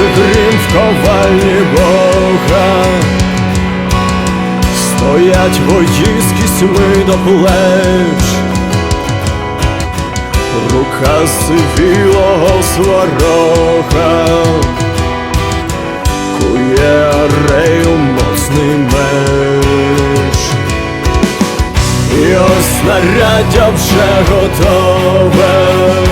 Грім в ковальні Бога, стоять вої з кісьми до плеч, рука сивілого сварога, кує арею моцний меч. І ось снаряддя вже готове.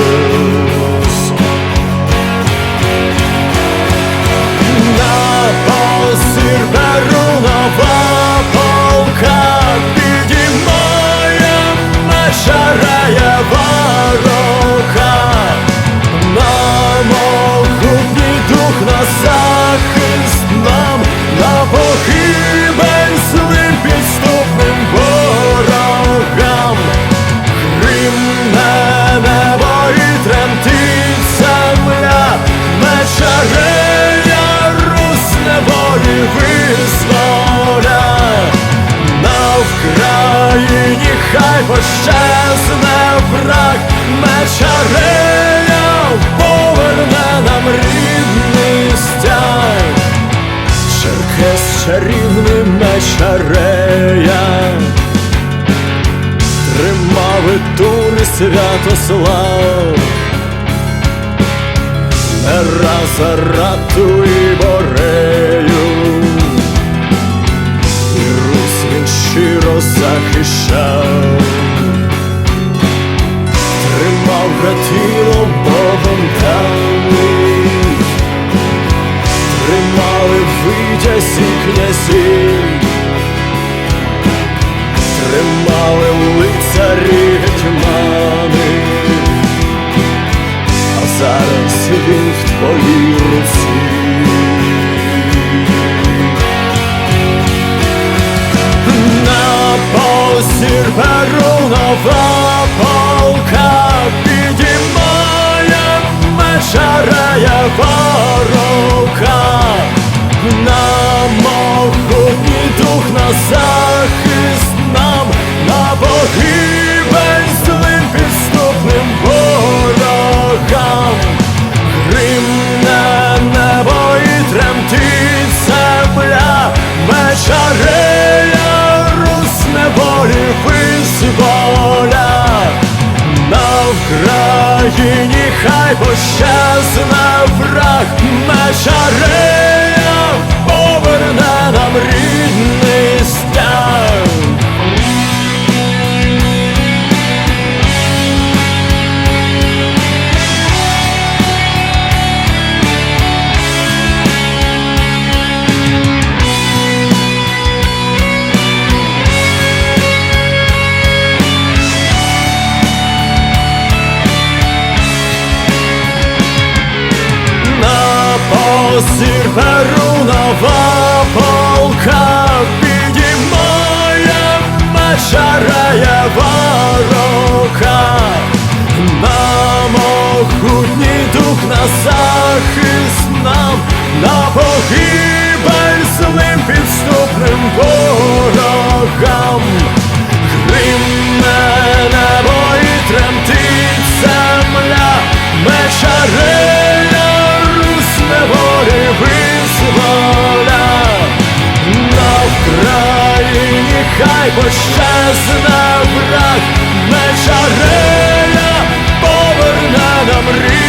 Хай пощезне враг, мечарея поверне нам рідний стяг. Черкес чарівний мечарея тримав і тури Святослав, не раз Арату і Борею, і Русь він щиро захищав, гатіло Богом даний, тримали витязі князів. На захист нам, на погибель злим підступним ворогам. Гримне небо і тремтить земля, мечарея Русь неволі визволя. На Вкраїні хай пощезне враг, мечарея поверне нам рідний посір беру нова полка, підіймає мечареєва рока, на могутній дух на захист нам, на погибель хай пощезне враг, не чареля поверне нам рік.